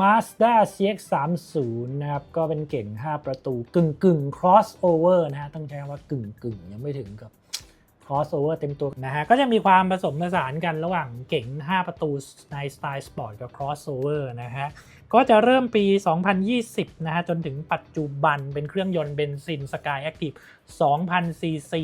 Mazda CX-30 นะครับ ก็เป็นเก่ง 5 ประตูกึ่งกึ่ง crossover นะฮะ ต้องใช้คำว่ากึ่งกึ่งยังไม่ถึงกับ crossover เต็มตัวนะฮะ ก็จะมีความผสมผสานกันระหว่างเก่ง 5 ประตูในสไตล์สปอร์ตกับ crossover นะฮะ ก็จะเริ่มปี 2020 นะฮะ จนถึงปัจจุบันเป็นเครื่องยนต์เบนซิน Sky Active 2,000 ซีซี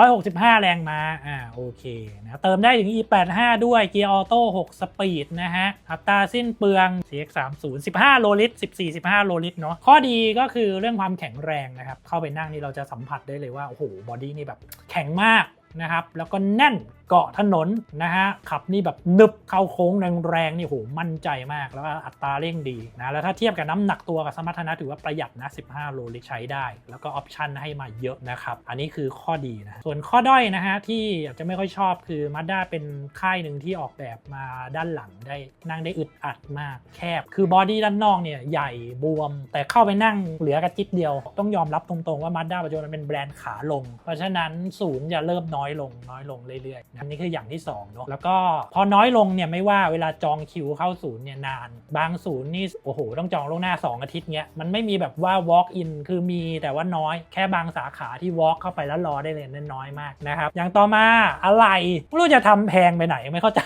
165 แรงม้า อ่า โอเค นะ เติมได้ถึง E85 ด้วย เกียร์ออโต้ 6 สปีด นะฮะ อัตราสิ้นเปลือง CX30 15 โลลิตร 14 15 โลลิตร เนาะ ข้อดีก็คือเรื่องความแข็งแรงนะครับ เข้าไปนั่งนี่เราจะสัมผัสได้เลยว่า โอ้โห บอดี้นี่แบบแข็งมากนะครับ แล้วก็แน่น เกาะถนนนะฮะขับนี่แบบนึบเข้าโค้งแรงๆนี่โหมั่นใจมาก แล้วก็อัตราเร่งดีนะแล้วถ้าเทียบกับน้ำหนักตัวกับสมรรถนะถือว่าประหยัดนะ 15 โลลิตรใช้ได้ แล้วก็ออปชันให้มาเยอะนะครับ อันนี้คือข้อดีนะส่วนข้อด้อยนะฮะที่อาจจะไม่ค่อยชอบคือ Mazda เป็นค่ายหนึ่งที่ออกแบบมาด้านหลังได้นั่งได้อึดอัดมากแคบ คือบอดี้ด้านนอกเนี่ยใหญ่บวม แต่เข้าไปนั่งเหลือกระจิตเดียว ต้องยอมรับตรงๆว่า Mazda ปัจจุบันมันเป็นแบรนด์ขาลง เพราะฉะนั้นศูนย์จะเริ่มน้อยลงน้อยลงเรื่อยๆนะอันนี้คืออย่างที่สองเนาะแล้วก็พอน้อยลงเนี่ยไม่ว่าเวลาจองคิวเข้าศูนย์เนี่ยนาน บางศูนย์นี่โอ้โหต้องจองล่วงหน้า 2 อาทิตย์เนี้ยมันไม่มีแบบว่า walk in คือมีแต่ว่าน้อยแค่บางสาขาที่ walk เข้าไปแล้วรอได้เลยนั่นน้อยมากนะครับอย่างต่อมาอะไรไม่รู้จะทำแพงไปไหนไม่เข้าใจ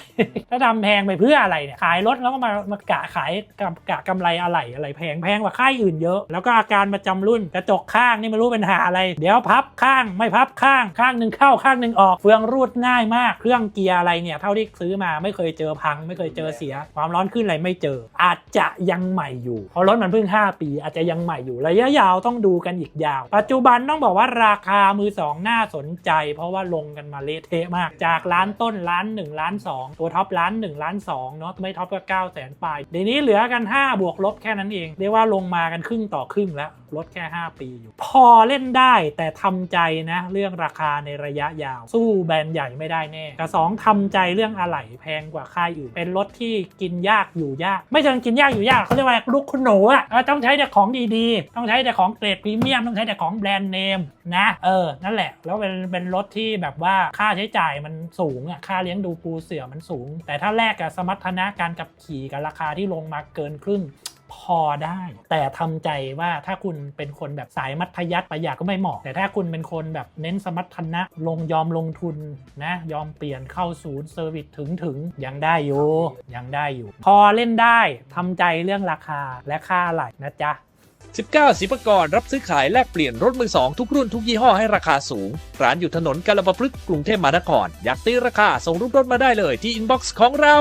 ถ้าทำแพงไปเพื่ออะไรเนี่ยขายรถแล้วก็มามากะขายกับกะกำไรอะไรอะไรแพงแพงกว่าค่ายอื่นเยอะ แล้วก็อาการประจำรุ่นกระจกข้างนี่ไม่รู้เป็นหาอะไร เดี๋ยวพับข้างไม่พับข้างข้างหนึ่งเข้าข้างหนึ่งออกเฟืองรูดง่ายมากเครื่องเกียร์อะไรเนี่ยเท่าที่ซื้อมาไม่เคยเจอพัง ไม่เคยเจอเสีย ความร้อนขึ้นอะไรไม่เจอ อาจจะยังใหม่อยู่เพราะรถมันเพิ่ง 5 ปี อาจจะยังใหม่อยู่ระยะยาวต้องดูกันอีกยาว ปัจจุบันต้องบอกว่าราคามือสองน่าสนใจ เพราะว่าลงกันมาเละเทะมาก จากล้านต้นล้าน1ล้าน2 ตัวท็อปล้าน1ล้าน2เนาะไม่ท็อปก็9 0 0 0 0ปลายเดี๋ยวนี้เหลือกัน 5 บวกลบแค่นั้นเองเรียกว่าลงมากันครึ่งต่อครึ่งแล้ว ลดแค่ 5 ปีอยู่ พอเล่นได้แต่ทำใจนะ เรื่องราคาในระยะยาว สู้แบรนด์ใหญ่ไม่ได้แน่กับสองทำใจเรื่องอะไหล่แพงกว่าค่ายอื่น เป็นรถที่กินยากอยู่ยาก ไม่เชิงกินยากอยู่ยากเขาเรียกว่าลูกคุณหนูอะต้องใช้แต่ของดีๆ ต้องใช้แต่ของเกรดพรีเมียมต้องใช้แต่ของแบรนด์เนมนะเออนั่นแหละ แล้วเป็นเป็นรถที่แบบว่าค่าใช้จ่ายมันสูงอะค่าเลี้ยงดูปูเสือมันสูง แต่ถ้าแลกกับสมรรถนะการขับขี่กับราคาที่ลงมาเกินครึ่ง พอได้ แต่ทำใจว่าถ้าคุณเป็นคนแบบสายมัธยัสถ์ประหยัดก็ไม่เหมาะ แต่ถ้าคุณเป็นคนแบบเน้นสมรรถนะลงยอมลงทุนนะยอมเปลี่ยนเข้าศูนย์เซอร์วิสถึงถึงยังได้อยู่ยังได้อยู่ พอเล่นได้ทำใจเรื่องราคาและค่าอะไหลนะจ๊ะ19สิบกรรับซื้อขายแลกเปลี่ยนรถมือสองทุกรุ่นทุกยี่ห้อให้ราคาสูง ร้านอยู่ถนนกาลปพฤกษ์กรุงเทพมหานคร อยากตีราคาส่งรูปรถมาได้เลยที่อินบ็อกซ์ของเรา